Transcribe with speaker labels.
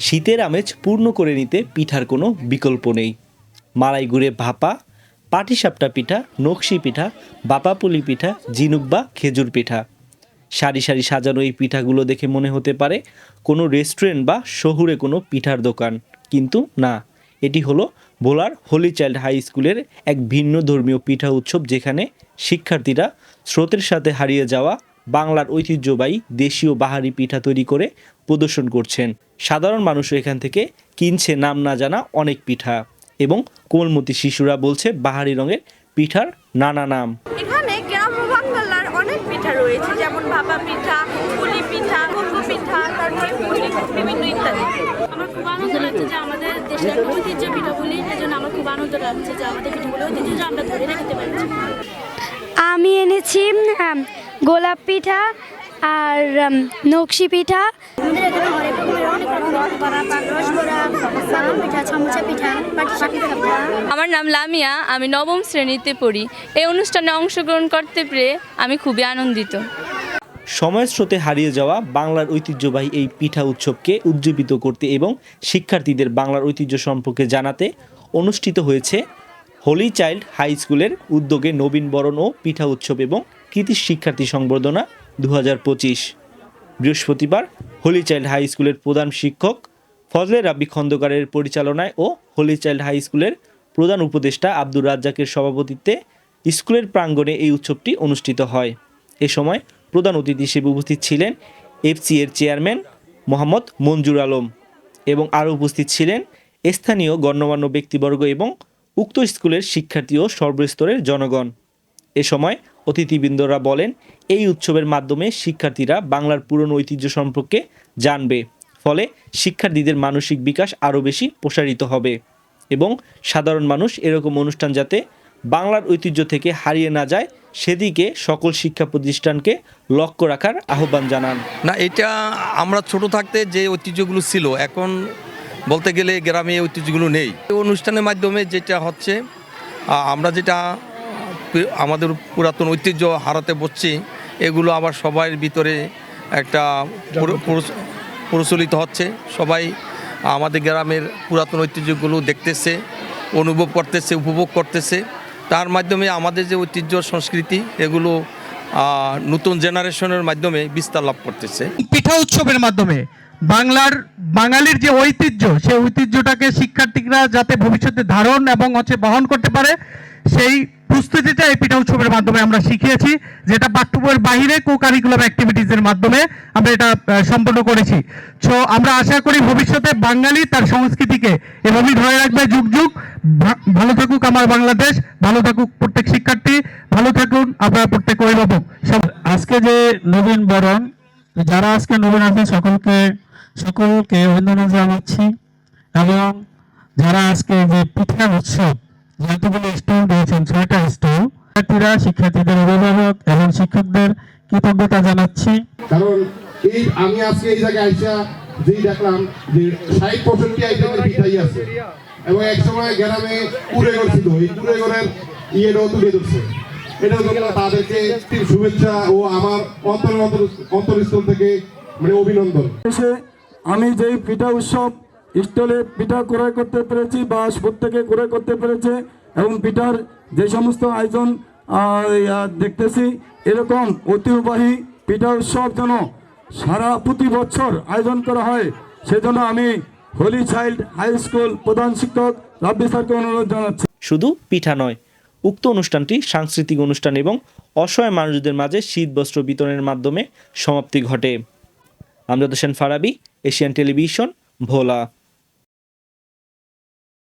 Speaker 1: শীতের আমেজ পূর্ণ করে নিতে পিঠার কোনো বিকল্প নেই। মালাই গুড়ে ভাপা, পাটিসাপটা পিঠা, নকশি পিঠা, বাপাপুলি পিঠা জিনুক বা খেজুর পিঠা। সারি সারি সাজানো এই পিঠাগুলো দেখে মনে হতে পারে কোনো রেস্টুরেন্ট বা শহুরে কোনো পিঠার দোকান। কিন্তু না, এটি হলো ভোলার হোলি চাইল্ড হাই স্কুলের এক ভিন্ন ধর্মীয় পিঠা উৎসব যেখানে শিক্ষার্থীরা স্রোতের সাথে হারিয়ে যাওয়া বাংলার ঐতিহ্যবাহী দেশীয় বাহারি পিঠা তৈরি করে প্রদর্শন করছেন। সাধারণ মানুষও এখান থেকে কিনছে নাম না জানা অনেক পিঠা এবং কোমলমতি শিশুরা বলছে বাহারি রঙের পিঠার নানা নাম।
Speaker 2: এখানে গ্রাম বাংলার অনেক পিঠা রয়েছে যেমন ভাপা পিঠা পুলি পিঠা কুমড়ো পিঠা তারপরে পুলি বিভিন্ন ইত্যাদি।
Speaker 3: আমার খুব আনন্দ লাগছে যে আমাদের দেশের একটা ঐতিহ্য পিঠাগুলি এই জন্য আমার খুব আনন্দ লাগছে যে আমাদের পিঠাগুলি ঐতিহ্য আমরা ধরে রাখতে পারছি।
Speaker 4: আমি এনেছি গোলাপ পিঠা আর নকশি
Speaker 3: আমাদের এখানে হরেক রকমের অনেক পিঠা।
Speaker 5: আমার নাম লামিয়া আমি নবম শ্রেণীতে পড়ি। এই অনুষ্ঠানে অংশগ্রহণ করতে পেরে আমি খুবই আনন্দিত।
Speaker 1: সময়ের স্রোতে হারিয়ে যাওয়া বাংলার ঐতিহ্যবাহী এই পিঠা উৎসবকে উজ্জীবিত করতে এবং শিক্ষার্থীদের বাংলার ঐতিহ্য সম্পর্কে জানাতে অনুষ্ঠিত হয়েছে হোলি চাইল্ড হাই স্কুলের উদ্যোগে নবীনবরণ ও পিঠা উৎসব এবং কৃতি শিক্ষার্থী সংবর্ধনা দু হাজার পঁচিশ। বৃহস্পতিবার হোলি চাইল্ড হাই স্কুলের প্রধান শিক্ষক ফজলে রাব্বি খন্দকারের পরিচালনায় ও হোলি চাইল্ড হাই স্কুলের প্রধান উপদেষ্টা আব্দুর রাজ্জাকের সভাপতিত্বে স্কুলের প্রাঙ্গণে এই উৎসবটি অনুষ্ঠিত হয়। এ সময় প্রধান অতিথি হিসেবে উপস্থিত ছিলেন এফসি এর চেয়ারম্যান মোহাম্মদ মঞ্জুর আলম এবং আরও উপস্থিত ছিলেন স্থানীয় গণ্যমান্য ব্যক্তিবর্গ এবং উক্ত স্কুলের শিক্ষার্থী ও সর্বস্তরের জনগণ। এ সময় অতিথিবৃন্দরা বলেন, এই উৎসবের মাধ্যমে শিক্ষার্থীরা বাংলার পুরনো ঐতিহ্য সম্পর্কে জানবে, ফলে শিক্ষার্থীদের মানসিক বিকাশ আরও বেশি প্রসারিত হবে এবং সাধারণ মানুষ এরকম অনুষ্ঠান যাতে বাংলার ঐতিহ্য থেকে হারিয়ে না যায়, সেদিকে সকল শিক্ষা প্রতিষ্ঠানকে লক্ষ্য রাখার আহ্বান জানান।
Speaker 6: না, এটা আমরা ছোট থাকতে যে ঐতিহ্যগুলো ছিল, এখন বলতে গেলে গ্রামে ঐতিহ্যগুলো নেই। অনুষ্ঠানের মাধ্যমে যেটা হচ্ছে আমরা যেটা আমাদের পুরাতন ঐতিহ্য হারাতে বসছি। এগুলো আবার সবার ভিতরে একটা পুরো- পুরো- প্রচলিত হচ্ছে। সবাই আমাদের গ্রামের পুরাতন ঐতিহ্যগুলো দেখতেছে অনুভব করতেছে উপভোগ করতেছে। তার মাধ্যমে আমাদের যে ঐতিহ্য সংস্কৃতি এগুলো নতুন জেনারেশনের মাধ্যমে বিস্তার লাভ করতেছে।
Speaker 7: পিঠা উৎসবের মাধ্যমে বাংলার বাঙালির যে ঐতিহ্য সেই ঐতিহ্যটাকে শিক্ষার্থীরা যাতে ভবিষ্যতে ধারণ এবং হচ্ছে বহন করতে পারে সেই প্রস্তুতিটা এই পিঠা উৎসবের মাধ্যমে আমরা শিখিয়েছি, যেটা পাঠ্য বইয়ের বাহিরে কো কারিকুলাম অ্যাক্টিভিটিসের মাধ্যমে আমরা এটা সম্পন্ন করেছি। সো আমরা আশা করি ভবিষ্যতে বাঙালি তার সংস্কৃতিকে এভাবেই ধরে রাখবে যুগ যুগ। ভালো থাকুক আমার বাংলাদেশ, ভালো থাকুক প্রত্যেক শিক্ষার্থী, ভালো থাকুন আপনারা প্রত্যেক অভিভাবক। সব আজকে যে নবীন বরণ, যারা আজকে নবীন আছে সকলকে সকলকে অভিনন্দন জানাচ্ছি। এবং যারা আজকে যে পিঠা উৎসব যতগুলো স্টল দিয়েছেন ছয়টা স্টল শিক্ষার্থীরা শিক্ষার্থীদের অভিভাবক এবং শিক্ষকদের কৃতজ্ঞতা জানাচ্ছি।
Speaker 8: কারণ এই আমি আজকে এই জায়গায় আইসা যেই দেখলাম যে ষাট পঁয়ষট্টি আইটেমের পিঠাই আছে। এবং এক সময় গ্রামে কুড়ে করছিল এই ইয়েটাও তুলে ধরছে। এটার জন্য তাদেরকে শুভেচ্ছা ও আমার অন্তর অন্তর অন্তরস্থল থেকে মানে অভিনন্দন।
Speaker 9: আমি যেই পিঠা উৎসব স্টলে পিঠা ক্রয় করতে পেরেছি, বা প্রত্যেকে ক্রয় করতে পেরেছে, এবং পিঠার যে সমস্ত আয়োজন দেখতেছি, এরকম ঐতিহ্যবাহী পিঠা উৎসব যেন সারা প্রতি বছর আয়োজন করা হয়, সেজন্য আমি হোলি চাইল্ড হাই স্কুল প্রধান শিক্ষক রাব্বি স্যারকে অনুরোধ জানাচ্ছি।
Speaker 1: শুধু পিঠা নয়, উক্ত অনুষ্ঠানটি সাংস্কৃতিক অনুষ্ঠান এবং অসহায় মানুষদের মাঝে শীত বস্ত্র বিতরণের মাধ্যমে সমাপ্তি ঘটে। Amjad Hossain Farabi, Asian television, Bhola.